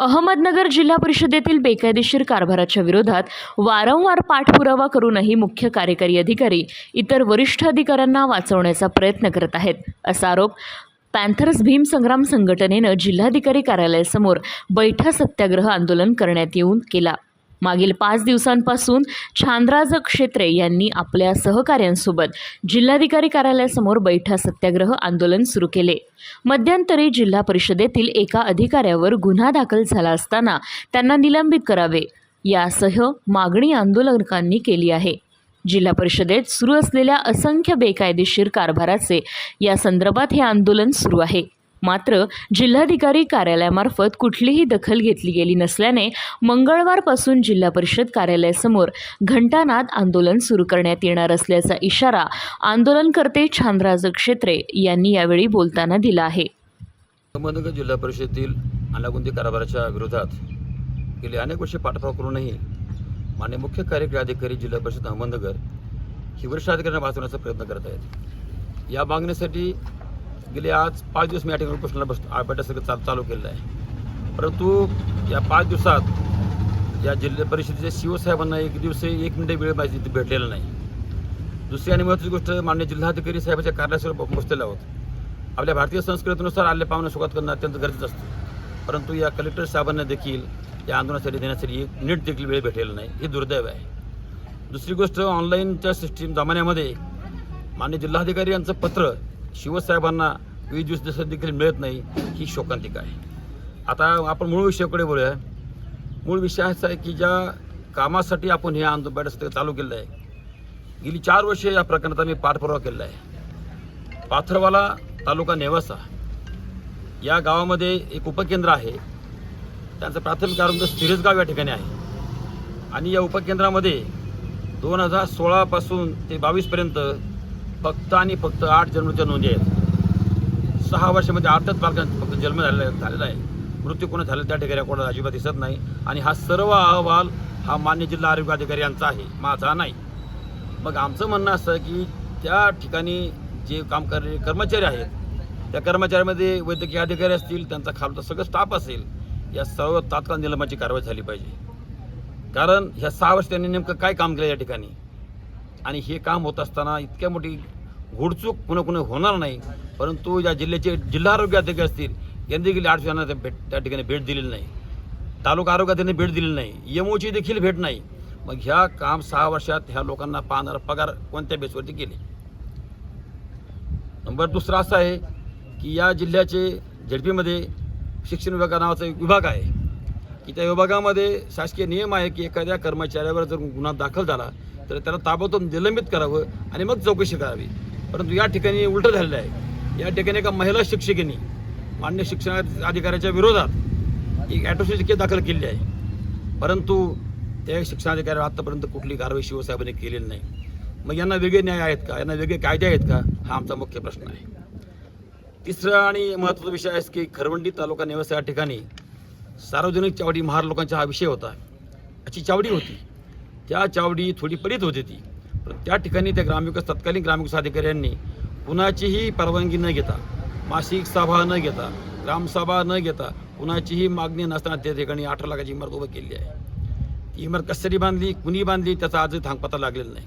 अहमदनगर जिल्हा परिषदेतील बेकायदेशीर कारभाराच्या विरोधात वारंवार पाठपुरावा करूनही मुख्य कार्यकारी अधिकारी इतर वरिष्ठ अधिकाऱ्यांना वाचवण्याचा प्रयत्न करत आहेत. असा आरोप पॅन्थर्स भीम संग्राम संघटनेनं जिल्हाधिकारी कार्यालयासमोर बैठा सत्याग्रह आंदोलन करण्यात येऊन केला. मागील पाच दिवसांपासून छानराज क्षेत्रे यांनी आपल्या सहकाऱ्यांसोबत जिल्हाधिकारी कार्यालयासमोर बैठा सत्याग्रह आंदोलन सुरू केले. मध्यंतरी जिल्हा परिषदेतील एका अधिकाऱ्यावर गुन्हा दाखल झाला असताना त्यांना निलंबित करावे. यासह मागणी आंदोलकांनी केली आहे. जिल्हा परिषदेत सुरू असलेल्या असंख्य बेकायदेशीर कारभाराचे या संदर्भात हे आंदोलन सुरू आहे. मात्र जिल्हाधिकारी कार्यालयामार्फत कुठलीही दखल घेतली गेली नसल्याने मंगळवारपासून जिल्हा परिषद कार्यालयासमोर घंटानाद आंदोलन सुरू करण्यात येणार असल्याचा इशारा आंदोलनकर्ते छानराज क्षेत्रे यांनी यावेळी बोलताना दिला आहे. अहमदनगर जिल्हा परिषदेतील अनागुंदी कारभाराच्या विरोधात गेले अनेक वर्षे पाठपुरावा करूनही मान्य मुख्य कार्यकारी अधिकारी जिल्हा परिषद अहमदनगर ही वरिष्ठ अधिकाऱ्यांना वाचवण्याचा प्रयत्न करत आहेत. या मागणीसाठी गेले आज पाच दिवस मी या ठिकाणी उपोषणाला बस बैठक चाल चालू केलेलं आहे. परंतु या पाच दिवसात या जिल्हा परिषदेच्या शिवसाहेबांना एक दिवस एक मिनिट वेळ माझी तिथे भेटलेला नाही. दुसरी आणि महत्त्वाची गोष्ट मान्य जिल्हाधिकारी साहेबाच्या कार्यालयावर पोहोचलेला आहोत. आपल्या भारतीय संस्कृतीनुसार आले पाहुणे स्वागत करणं अत्यंत गरजेचं असतं. परंतु या कलेक्टर साहेबांना देखील या आंदोलनासाठी देण्यासाठी एक मिनिट देखील वेळ भेटलेला नाही. हे दुर्दैव आहे. दुसरी गोष्ट ऑनलाईनच्या सिस्टीम जमान्यामध्ये मान्य जिल्हाधिकारी यांचं पत्र शिवसाहेबांना वीस दिवस देखील मिळत नाही ही शोकांतिका आहे. आता आपण मूळ विषयाकडे बोलूया. मूळ विषय असा आहे की ज्या कामासाठी आपण हे आंदोलन बैठक चालू केलं आहे गेली चार वर्षे या प्रकरणात आम्ही पाठपुरावा केलेला आहे. पाथरवाला तालुका नेवासा या गावामध्ये एक उपकेंद्र आहे. त्यांचं प्राथमिक आरोग्य सिरसगाव या ठिकाणी आहे. आणि या उपकेंद्रामध्ये दोन हजार सोळापासून ते बावीसपर्यंत फक्त आणि फक्त आठ जन्मच्या नोंदी आहेत. सहा वर्षामध्ये आठच बालकांचा फक्त जन्म झालेला झालेला आहे. मृत्यू कोणा झालं त्या ठिकाणी कोणाला अजिबात दिसत नाही. आणि हा सर्व अहवाल हा मान्य जिल्हा आरोग्य अधिकारी यांचा आहे माझा नाही. मग आमचं म्हणणं असं की त्या ठिकाणी जे काम करणारे कर्मचारी आहेत त्या कर्मचाऱ्यामध्ये वैद्यकीय अधिकारी असतील त्यांचा खालचा सगळं स्टाफ असेल या सर्व तात्काळ निलंबाची कारवाई झाली पाहिजे. कारण ह्या सहा वर्ष त्यांनी नेमकं काय काम केलं या ठिकाणी? आणि हे काम होत असताना इतक्या मोठी घोडचूक कुणा कुणी होणार नाही. परंतु या जिल्ह्याचे जिल्हा आरोग्य अधिकारी असतील यांनी देखील आठ जणांना भेट त्या ठिकाणी भेट दिलेली नाही. तालुका आरोग्याने भेट दिलेली नाही. यमोची देखील भेट नाही. मग ह्या काम सहा वर्षात ह्या लोकांना पाहणारा पगार कोणत्या बेसवरती केले नंबर दुसरा असा आहे की या जिल्ह्याचे झेडपीमध्ये शिक्षण विभागा नावाचा एक विभाग आहे. की त्या विभागामध्ये शासकीय नियम आहे की एखाद्या कर्मचाऱ्यावर जर गुन्हा दाखल झाला तर त्याला ताबडतोब निलंबित करावं आणि मग चौकशी करावी. परंतु या ठिकाणी उलटं झालेलं आहे. या ठिकाणी एका महिला शिक्षिकेने मान्य शिक्षण अधिकाऱ्याच्या विरोधात एक ॲटोसिटी केस दाखल केली आहे. परंतु त्या शिक्षणाधिकाऱ्यावर आत्तापर्यंत कुठली कारवाई शिवसाहेबांनी केलेली नाही. मग यांना वेगळे न्याय आहेत का? यांना वेगळे कायदे आहेत का? हा आमचा मुख्य प्रश्न आहे. तिसरा आणि महत्त्वाचा विषय आहे की खरवंडी तालुका निवास या ठिकाणी सार्वजनिक चावडी महार लोकांचा हा विषय होता. याची चावडी होती. त्या चावडी थोडी पडीत होती ती. पण त्या ठिकाणी त्या ग्रामविकास तत्कालीन ग्रामविकास अधिकाऱ्यांनी कुणाचीही परवानगी न घेता मासिक सभा न घेता ग्रामसभा न घेता कुणाचीही मागणी नसताना त्या ठिकाणी अठरा लाखाची इमारत उभं केली आहे. ती इमारत कशासाठी बांधली कुणी बांधली त्याचा आजही थांगपत्ता लागलेला नाही.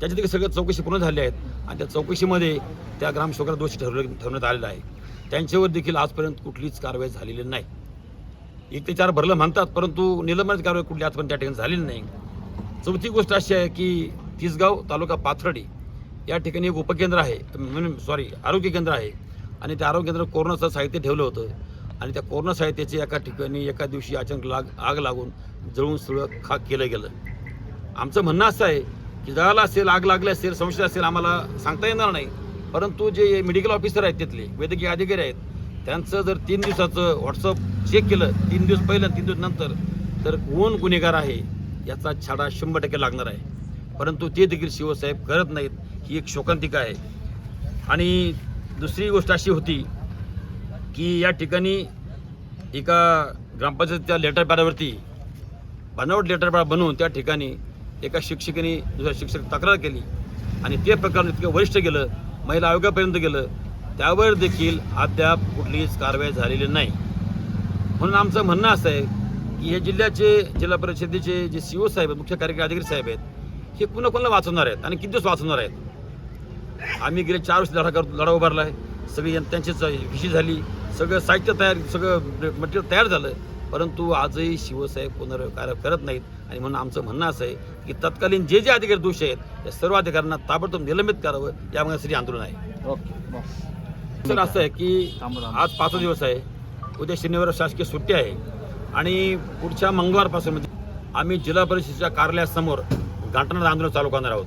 त्याच्या देखील सगळं चौकशी पूर्ण झाली आहेत आणि त्या चौकशीमध्ये त्या ग्रामसेवकाला दोषी ठरवलं ठरवण्यात आलेला आहे. त्यांच्यावर देखील आजपर्यंत कुठलीच कारवाई झालेली नाही. एक ते चार भरलं म्हणतात परंतु निलंबनाची कारवाई कुठली आजपर्यंत त्या ठिकाणी झालेली नाही. चौथी गोष्ट अशी आहे की तिसगाव तालुका पाथर्डी या ठिकाणी एक उपकेंद्र आहे सॉरी आरोग्य केंद्र आहे. आणि त्या आरोग्य केंद्रात कोरोनाचं साहित्य ठेवलं होतं. आणि त्या कोरोना साहित्याचे एका ठिकाणी एका दिवशी अचानक लाग आग लागून जळून सुळ खाक केलं गेलं. आमचं म्हणणं असं आहे की जळाला असेल आग लागली असेल समस्या असेल आम्हाला सांगता येणार नाही. परंतु जे मेडिकल ऑफिसर आहेत तिथले वैद्यकीय अधिकारी आहेत त्यांचं जर तीन दिवसाचं व्हॉट्सअप चेक केलं तीन दिवस पहिलं तीन दिवस नंतर तर कोण गुन्हेगार आहे? याचा छाडा शंभर टक्के लागणार आहे. परंतु ते देखील शिवसाहेब करत नाहीत ही एक शोकांतिका आहे. आणि दुसरी गोष्ट अशी होती की या ठिकाणी एका ग्रामपंचायतीच्या लेटरपॅडावरती बनावट लेटरपॅड बनवून त्या ठिकाणी एका शिक्षिकेने दुसऱ्या शिक्षक तक्रार केली. आणि ते प्रकरण इतकं वरिष्ठ गेलं महिला आयोगापर्यंत गेलं त्यावर देखील अद्याप कुठलीच कारवाई झालेली नाही. म्हणून आमचं म्हणणं असं आहे की हे जिल्ह्याचे जिल्हा परिषदेचे जे सी ओ साहेब आहेत मुख्य कार्यकारी अधिकारी साहेब आहेत हे पुन्हा कोणाला वाचवणार आहेत आणि किती दिवस वाचवणार आहेत? आम्ही गेले चार वर्ष लढा करतो लढा उभारला आहे सगळी त्यांचीच विषय झाली. सगळं साहित्य तयार सगळं मटेरियल तयार झालं. परंतु आजही शिवसाहेब पुनर्कार्य करत नाहीत आणि म्हणून आमचं म्हणणं असं आहे की तत्कालीन जे जे अधिकारी दोष आहेत त्या सर्व अधिकाऱ्यांना ताबडतोब निलंबित करावं त्यामुळे श्री आंदोलन आहे. ओके तर असं आहे की आज पाचवा दिवस आहे. उद्या शनिवार शासकीय सुट्टी आहे. आणि पुढच्या मंगळवारपासून म्हणजे आम्ही जिल्हा परिषदेच्या कार्यालयासमोर घाटणार आंदोलन चालू करणार आहोत.